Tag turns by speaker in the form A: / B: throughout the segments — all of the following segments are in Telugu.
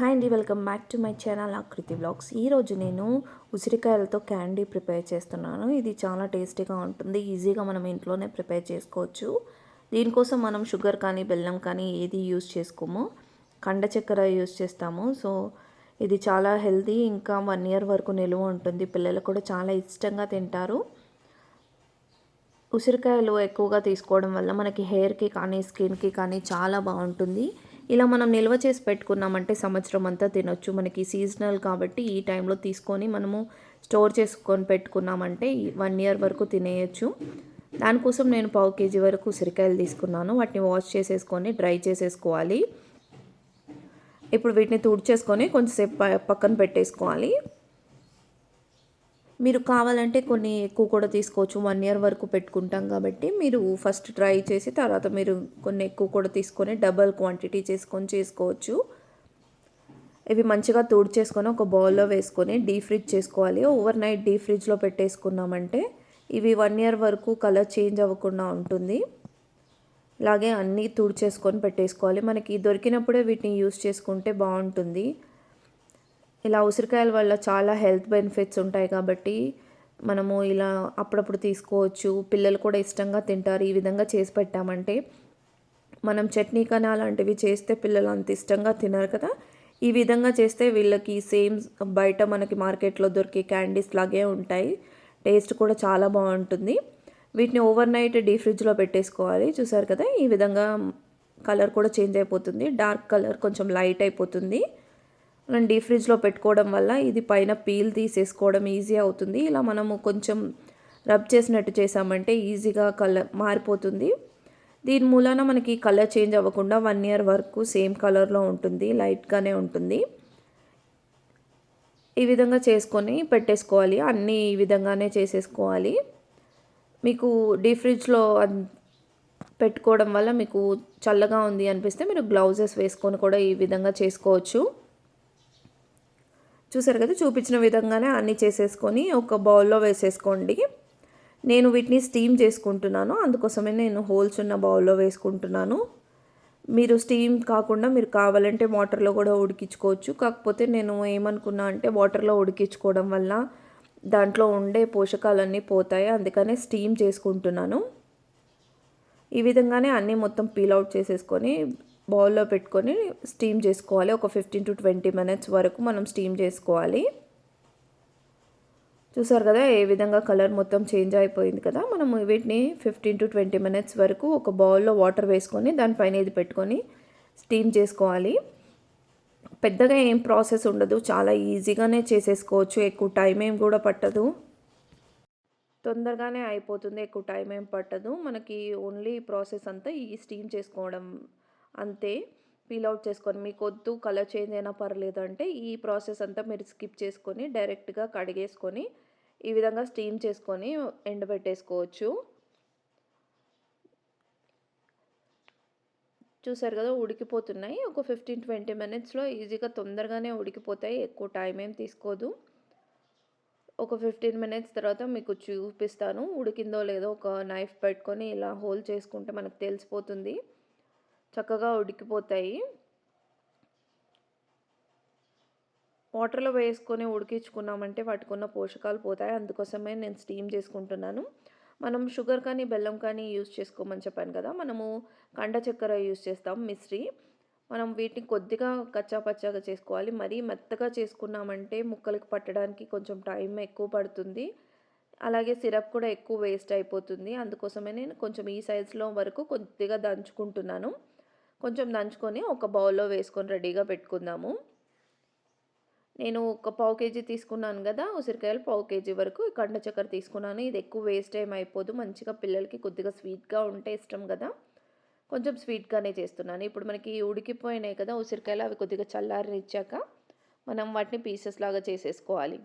A: హాయ్ అండి welcome back to my channel Aakruti vlogs. ఈరోజు నేను ఉసిరికాయలతో క్యాండీ ప్రిపేర్ చేస్తున్నాను. ఇది చాలా టేస్టీగా ఉంటుంది ఈజీగా మనం ఇంట్లోనే ప్రిపేర్ చేసుకోవచ్చు. దీనికోసం మనం షుగర్ కానీ బెల్లం కానీ ఏది యూస్ చేసుకోము. కండ చక్కెర యూస్ చేస్తాము. సో ఇది చాలా హెల్తీ ఇంకా వన్ ఇయర్ వరకు నిలువ ఉంటుంది. పిల్లలు కూడా చాలా ఇష్టంగా తింటారు. ఉసిరికాయలు ఎక్కువగా తీసుకోవడం వల్ల మనకి హెయిర్కి కానీ స్కిన్కి కానీ చాలా బాగుంటుంది. ఇలా మనం నిల్వ చేసి పెట్టుకున్నామంటే సంవత్సరం అంతా తినొచ్చు. మనకి సీజనల్ కాబట్టి ఈ టైంలో తీసుకొని మనము స్టోర్ చేసుకొని పెట్టుకున్నామంటే వన్ ఇయర్ వరకు తినేయచ్చు. దానికోసం నేను పావు కేజీ వరకు ఉసిరికాయలు తీసుకున్నాను. వాటిని వాష్ చేసేసుకొని డ్రై చేసేసుకోవాలి. ఇప్పుడు వీటిని తుడిచేసుకొని కొంచెంసేపు పక్కన పెట్టేసుకోవాలి. మీరు కావాలంటే కొన్ని ఎక్కువ కూడా తీసుకోవచ్చు. వన్ ఇయర్ వరకు పెట్టుకుంటాం కాబట్టి మీరు ఫస్ట్ ట్రై చేసి తర్వాత మీరు కొన్ని ఎక్కువ కూడా తీసుకొని డబల్ క్వాంటిటీ చేసుకొని చేసుకోవచ్చు. ఇవి మంచిగా చేసుకొని ఒక బౌల్లో వేసుకొని డీ ఫ్రిడ్జ్ చేసుకోవాలి. ఓవర్ నైట్ డీ ఫ్రిడ్జ్లో పెట్టేసుకున్నామంటే ఇవి వన్ ఇయర్ వరకు కలర్ చేంజ్ అవ్వకుండా ఉంటుంది. అలాగే అన్నీ తుడిచేసుకొని పెట్టేసుకోవాలి. మనకి దొరికినప్పుడే వీటిని యూస్ చేసుకుంటే బాగుంటుంది. ఇలా ఉసిరికాయల వల్ల చాలా హెల్త్ బెనిఫిట్స్ ఉంటాయి కాబట్టి మనము ఇలా అప్పుడప్పుడు తీసుకోవచ్చు. పిల్లలు కూడా ఇష్టంగా తింటారు. ఈ విధంగా చేసి పెట్టామంటే మనం చట్నీ కానీ అలాంటివి చేస్తే పిల్లలు అంత ఇష్టంగా తినరు కదా. ఈ విధంగా చేస్తే వీళ్ళకి సేమ్ బయట మనకి మార్కెట్లో దొరికే క్యాండీస్ లాగే ఉంటాయి. టేస్ట్ కూడా చాలా బాగుంటుంది. వీటిని ఓవర్ నైట్ డీ ఫ్రిడ్జ్లో పెట్టేసుకోవాలి. చూసారు కదా? ఈ విధంగా కలర్ కూడా చేంజ్ అయిపోతుంది. డార్క్ కలర్ కొంచెం లైట్ అయిపోతుంది. మనం డీప్ ఫ్రిడ్జ్లో పెట్టుకోవడం వల్ల ఇది పైన పీల్ తీసేసుకోవడం ఈజీ అవుతుంది. ఇలా మనము కొంచెం రబ్ చేసినట్టు చేసామంటే ఈజీగా కలర్ మారిపోతుంది. దీని మూలాన మనకి కలర్ చేంజ్ అవ్వకుండా వన్ ఇయర్ వరకు సేమ్ కలర్లో ఉంటుంది లైట్గానే ఉంటుంది. ఈ విధంగా చేసుకొని పెట్టేసుకోవాలి. అన్నీ ఈ విధంగానే చేసేసుకోవాలి. మీకు డీప్ ఫ్రిడ్జ్లో పెట్టుకోవడం వల్ల మీకు చల్లగా ఉంది అనిపిస్తే మీరు గ్లౌజెస్ వేసుకొని కూడా ఈ విధంగా చేసుకోవచ్చు. చూసారు కదా చూపించిన విధంగానే అన్నీ చేసేసుకొని ఒక బౌల్లో వేసేసుకోండి. నేను వీటిని స్టీమ్ చేసుకుంటున్నాను. అందుకోసమే నేను హోల్స్ ఉన్న బౌల్లో వేసుకుంటున్నాను. మీరు స్టీమ్ కాకుండా మీరు కావాలంటే వాటర్లో కూడా ఉడికించుకోవచ్చు. కాకపోతే నేను ఏమనుకున్నా అంటే వాటర్లో ఉడికించుకోవడం వల్ల దాంట్లో ఉండే పోషకాలన్నీ పోతాయి. అందుకనే స్టీమ్ చేసుకుంటున్నాను. ఈ విధంగానే అన్నీ మొత్తం పీల్ అవుట్ చేసేసుకొని బౌల్లో పెట్టుకొని స్టీమ్ చేసుకోవాలి. ఒక ఫిఫ్టీన్ టు ట్వంటీ మినిట్స్ వరకు మనం స్టీమ్ చేసుకోవాలి. చూసారు కదా ఏ విధంగా కలర్ మొత్తం చేంజ్ అయిపోయింది కదా? మనం వీటిని ఫిఫ్టీన్ టు ట్వంటీ మినిట్స్ వరకు ఒక బౌల్లో వాటర్ వేసుకొని దానిపైన ఇది పెట్టుకొని స్టీమ్ చేసుకోవాలి. పెద్దగా ఏం ప్రాసెస్ ఉండదు. చాలా ఈజీగానే చేసేసుకోవచ్చు. ఎక్కువ టైం ఏం కూడా పట్టదు. తొందరగానే అయిపోతుంది. ఎక్కువ టైం ఏం పట్టదు. మనకి ఓన్లీ ప్రాసెస్ అంతా ఈ స్టీమ్ చేసుకోవడం అంతే పీల్ అవుట్ చేసుకొని మీకు వద్దు కలర్ చేంజ్ అయినా పర్లేదు అంటే ఈ ప్రాసెస్ అంతా మీరు స్కిప్ చేసుకొని డైరెక్ట్గా కడిగేసుకొని ఈ విధంగా స్టీమ్ చేసుకొని ఎండబెట్టేసుకోవచ్చు. చూసారు కదా ఉడికిపోతున్నాయి. ఒక ఫిఫ్టీన్ ట్వంటీ మినిట్స్లో ఈజీగా తొందరగానే ఉడికిపోతాయి. ఎక్కువ టైం ఏం తీసుకోదు. ఒక ఫిఫ్టీన్ మినిట్స్ తర్వాత మీకు చూపిస్తాను. ఉడికిందో లేదో ఒక నైఫ్ పెట్టుకొని ఇలా హోల్ చేసుకుంటే మనకు తెలిసిపోతుంది. చక్కగా ఉడికిపోతాయి. వాటర్లో వేసుకొని ఉడికించుకున్నామంటే వాటికి ఉన్న పోషకాలు పోతాయి. అందుకోసమే నేను స్టీమ్ చేసుకుంటున్నాను. మనం షుగర్ కానీ బెల్లం కానీ యూజ్ చేసుకోమని చెప్పాను కదా మనము కండ చక్కెర యూజ్ చేస్తాం మిశ్రీ. మనం వీటిని కొద్దిగా కచ్చా పచ్చాగా చేసుకోవాలి. మరీ మెత్తగా చేసుకున్నామంటే ముక్కలకు పట్టడానికి కొంచెం టైం ఎక్కువ పడుతుంది. అలాగే సిరప్ కూడా ఎక్కువ వేస్ట్ అయిపోతుంది. అందుకోసమే నేను కొంచెం ఈ సైజులో వరకు కొద్దిగా దంచుకుంటున్నాను. కొంచెం దంచుకొని ఒక బౌల్లో వేసుకొని రెడీగా పెట్టుకుందాము. నేను ఒక పావు కేజీ తీసుకున్నాను కదా ఉసిరికాయలు పావు కేజీ వరకు కండ చక్కెర తీసుకున్నాను. ఇది ఎక్కువ వేస్ట్ ఏం అయిపోదు మంచిగా పిల్లలకి కొద్దిగా స్వీట్గా ఉంటే ఇష్టం కదా. కొంచెం స్వీట్గానే చేస్తున్నాను. ఇప్పుడు మనకి ఉడికిపోయినాయి కదా ఉసిరికాయలు అవి కొద్దిగా చల్లారినిచ్చాక మనం వాటిని పీసెస్ లాగా చేసేసుకోవాలి.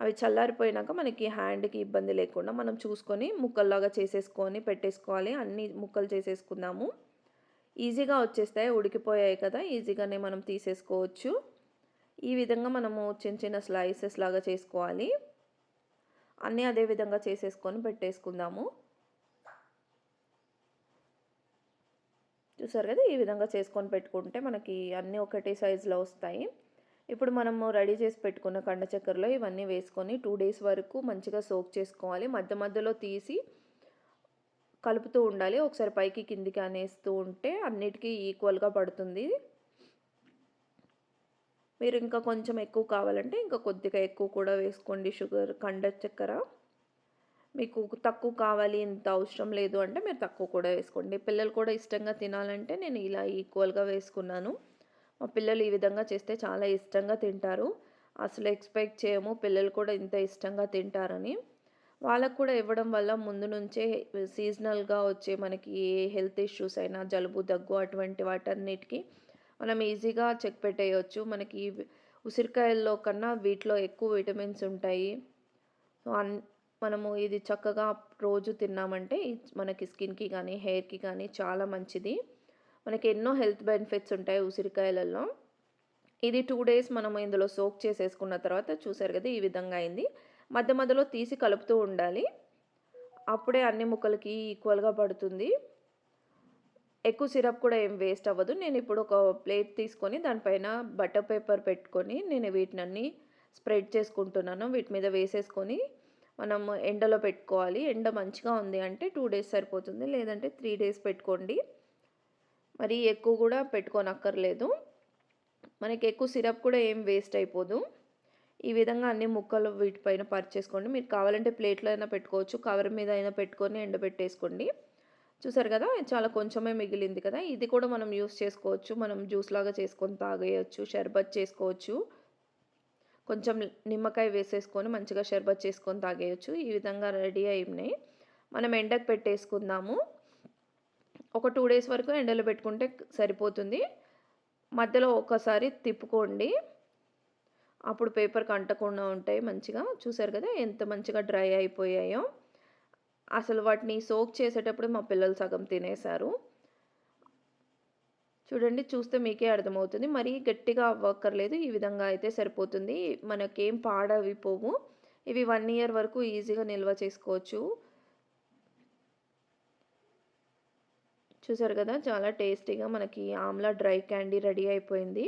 A: అవి చల్లారిపోయినాక మనకి హ్యాండ్కి ఇబ్బంది లేకుండా మనం చూసుకొని ముక్కల్లాగా చేసేసుకొని పెట్టేసుకోవాలి. అన్ని ముక్కలు చేసేసుకుందాము. ఈజీగా వచ్చేస్తాయి ఉడికిపోయాయి కదా ఈజీగానే మనం తీసేసుకోవచ్చు. ఈ విధంగా మనము చిన్న చిన్న స్లైసెస్ లాగా చేసుకోవాలి. అన్నీ అదే విధంగా చేసేసుకొని పెట్టేసుకుందాము. చూసారు కదా ఈ విధంగా చేసుకొని పెట్టుకుంటే మనకి అన్నీ ఒకటే సైజులో వస్తాయి. ఇప్పుడు మనము రెడీ చేసి పెట్టుకున్న కండ చక్కెరలో ఇవన్నీ వేసుకొని టూ డేస్ వరకు మంచిగా సోక్ చేసుకోవాలి. మధ్య మధ్యలో తీసి కలుపుతూ ఉండాలి. ఒకసారి పైకి కిందికి అనేస్తూ ఉంటే అన్నిటికీ ఈక్వల్గా పడుతుంది. మీరు ఇంకా కొంచెం ఎక్కువ కావాలంటే ఇంకా కొద్దిగా ఎక్కువ కూడా వేసుకోండి షుగర్ కండ చక్కెర. మీకు తక్కువ కావాలి ఇంత అవసరం లేదు అంటే మీరు తక్కువ కూడా వేసుకోండి. పిల్లలు కూడా ఇష్టంగా తినాలంటే నేను ఇలా ఈక్వల్గా వేసుకున్నాను. మా పిల్లలు ఈ విధంగా చేస్తే చాలా ఇష్టంగా తింటారు. అసలు ఎక్స్పెక్ట్ చేయము పిల్లలు కూడా ఇంత ఇష్టంగా తింటారని. వాళ్ళకు కూడా ఇవ్వడం వల్ల ముందు నుంచే సీజనల్గా వచ్చే మనకి ఏ హెల్త్ ఇష్యూస్ అయినా జలుబు దగ్గు అటువంటి వాటన్నిటికీ మనం ఈజీగా చెక్ పెట్టేయచ్చు. మనకి ఉసిరికాయల్లో కన్నా వీటిలో ఎక్కువ విటమిన్స్ ఉంటాయి. సో అన్ మనము ఇది చక్కగా రోజు తిన్నామంటే మనకి స్కిన్కి కానీ హెయిర్కి కానీ చాలా మంచిది. మనకి ఎన్నో హెల్త్ బెనిఫిట్స్ ఉంటాయి ఉసిరికాయలలో ఇది టూ డేస్ మనం ఇందులో సోక్ చేసేసుకున్న తర్వాత చూసారు కదా ఈ విధంగా అయింది. మధ్య మధ్యలో తీసి కలుపుతూ ఉండాలి. అప్పుడే అన్ని ముక్కలకి ఈక్వల్గా పడుతుంది. ఎక్కువ సిరప్ కూడా ఏం వేస్ట్ అవ్వదు. నేను ఇప్పుడు ఒక ప్లేట్ తీసుకొని దానిపైన బటర్ పేపర్ పెట్టుకొని నేను వీటిని స్ప్రెడ్ చేసుకుంటున్నాను. వీటి మీద వేసేసుకొని మనం ఎండలో పెట్టుకోవాలి. ఎండ మంచిగా ఉంది అంటే టూ డేస్ సరిపోతుంది. లేదంటే త్రీ డేస్ పెట్టుకోండి. మరి ఎక్కువ కూడా పెట్టుకోనక్కర్లేదు. మనకి ఎక్కువ సిరప్ కూడా ఏం వేస్ట్ అయిపోదు. ఈ విధంగా అన్ని ముక్కలు వీటిపైన పరిచేసుకోండి. మీరు కావాలంటే ప్లేట్లో అయినా పెట్టుకోవచ్చు కవర్ మీద అయినా పెట్టుకొని ఎండబెట్టేసుకోండి. చూసారు కదా చాలా కొంచెమే మిగిలింది కదా. ఇది కూడా మనం యూస్ చేసుకోవచ్చు. మనం జ్యూస్ లాగా చేసుకొని తాగేయచ్చు షర్బత్ చేసుకోవచ్చు. కొంచెం నిమ్మకాయ వేసేసుకొని మంచిగా షర్బత్ చేసుకొని తాగేయచ్చు. ఈ విధంగా రెడీ అయినాయి. మనం ఎండకు పెట్టేసుకుందాము. ఒక టూ డేస్ వరకు ఎండలో పెట్టుకుంటే సరిపోతుంది. మధ్యలో ఒకసారి తిప్పుకోండి. అప్పుడు పేపర్కి అంటకుండా ఉంటాయి మంచిగా. చూసారు కదా ఎంత మంచిగా డ్రై అయిపోయాయో. అసలు వాటిని సోక్ చేసేటప్పుడు మా పిల్లలు సగం తినేశారు. చూడండి చూస్తే మీకే అర్థమవుతుంది. మరీ గట్టిగా అవ్వక్కర్లేదు. ఈ విధంగా అయితే సరిపోతుంది. మనకేం పాడవిపోవు ఇవి వన్ ఇయర్ వరకు ఈజీగా నిల్వ చేసుకోవచ్చు. చూసారు కదా చాలా టేస్టీగా మనకి ఆమ్లా డ్రై క్యాండీ రెడీ అయిపోయింది.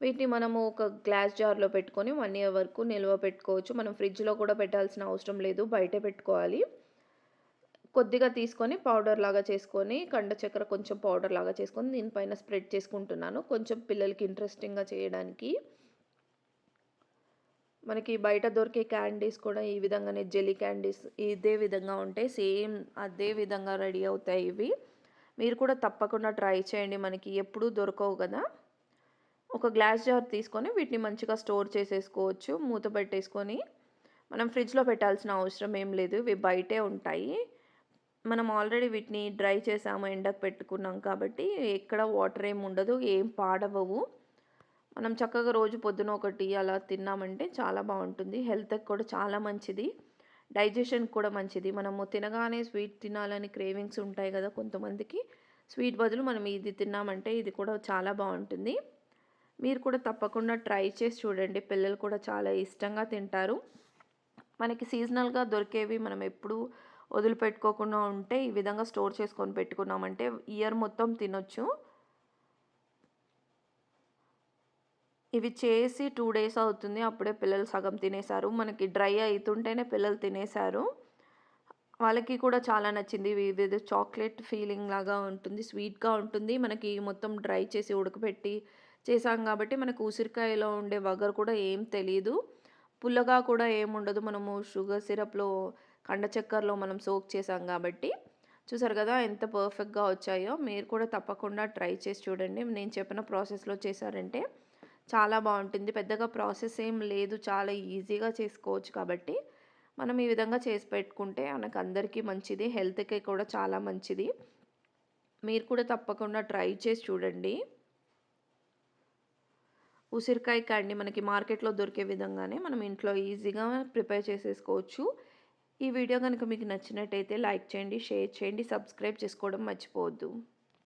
A: వీటిని మనము ఒక గ్లాస్ జార్లో పెట్టుకొని వన్ ఇయర్ వరకు నిల్వ పెట్టుకోవచ్చు. మనం ఫ్రిడ్జ్లో కూడా పెట్టాల్సిన అవసరం లేదు బయటే పెట్టుకోవాలి. కొద్దిగా తీసుకొని పౌడర్ లాగా చేసుకొని కండ చక్కెర కొంచెం పౌడర్ లాగా చేసుకొని దీనిపైన స్ప్రెడ్ చేసుకుంటున్నాను. కొంచెం పిల్లలకి ఇంట్రెస్టింగ్గా చేయడానికి. మనకి బయట దొరికే క్యాండీస్ కూడా ఈ విధంగానే జెలీ క్యాండీస్ ఇదే విధంగా ఉంటాయి సేమ్ అదే విధంగా రెడీ అవుతాయి ఇవి. మీరు కూడా తప్పకుండా ట్రై చేయండి. మనకి ఎప్పుడూ దొరకవు కదా. ఒక గ్లాస్ జార్ తీసుకొని వీటిని మంచిగా స్టోర్ చేసేసుకోవచ్చు. మూత పెట్టేసుకొని మనం ఫ్రిడ్జ్లో పెట్టాల్సిన అవసరం ఏం లేదు. ఇవి బయటే ఉంటాయి. మనం ఆల్రెడీ వీటిని డ్రై చేసాము ఎండకు పెట్టుకున్నాం కాబట్టి ఎక్కడ వాటర్ ఏమి ఉండదు ఏం పాడవవు మనం చక్కగా రోజు పొద్దున ఒకటి అలా తిన్నామంటే చాలా బాగుంటుంది. హెల్త్కి కూడా చాలా మంచిది. డైజెషన్ కూడా మంచిది. మనము తినగానే స్వీట్ తినాలని క్రేవింగ్స్ ఉంటాయి కదా కొంతమందికి. స్వీట్ బదులు మనం ఇది తిన్నామంటే ఇది కూడా చాలా బాగుంటుంది. మీరు కూడా తప్పకుండా ట్రై చేసి చూడండి. పిల్లలు కూడా చాలా ఇష్టంగా తింటారు. మనకి సీజనల్గా దొరికేవి మనం ఎప్పుడు వదిలిపెట్టుకోకుండా ఉంటే ఈ విధంగా స్టోర్ చేసుకొని పెట్టుకున్నామంటే ఇయర్ మొత్తం తినొచ్చు. ఇవి చేసి టూ డేస్ అవుతుంది. అప్పుడే పిల్లలు సగం తినేశారు. మనకి డ్రై అవుతుంటేనే పిల్లలు తినేశారు. వాళ్ళకి కూడా చాలా నచ్చింది. ఇది చాక్లెట్ ఫీలింగ్ లాగా ఉంటుంది. స్వీట్గా ఉంటుంది. మనకి మొత్తం డ్రై చేసి ఉడకపెట్టి చేసాం కాబట్టి మనకు ఉసిరికాయలో ఉండే వగర్ కూడా ఏం తెలియదు పుల్లగా కూడా ఏముండదు మనము షుగర్ సిరప్లో కండ చక్కెరలో మనం సోక్ చేసాం కాబట్టి. చూసారు కదా ఎంత పర్ఫెక్ట్గా వచ్చాయో. మీరు కూడా తప్పకుండా ట్రై చేసి చూడండి. నేను చెప్పిన ప్రాసెస్లో చేశారంటే. చాలా బాగుంటుంది. పెద్దగా ప్రాసెస్ ఏం లేదు. చాలా ఈజీగా చేసుకోవచ్చు కాబట్టి మనం ఈ విధంగా చేసి పెట్టుకుంటే మనకు అందరికీ మంచిది. హెల్త్కి కూడా చాలా మంచిది. మీరు కూడా తప్పకుండా ట్రై చేసి చూడండి. ఉసిరికాయ కాండి మనకి మార్కెట్లో దొరికే విధంగానే మనం ఇంట్లో ఈజీగా ప్రిపేర్ చేసేసుకోవచ్చు. ఈ వీడియో కనుక మీకు నచ్చినట్టయితే లైక్ చేయండి షేర్ చేయండి సబ్స్క్రైబ్ చేసుకోవడం మర్చిపోవద్దు.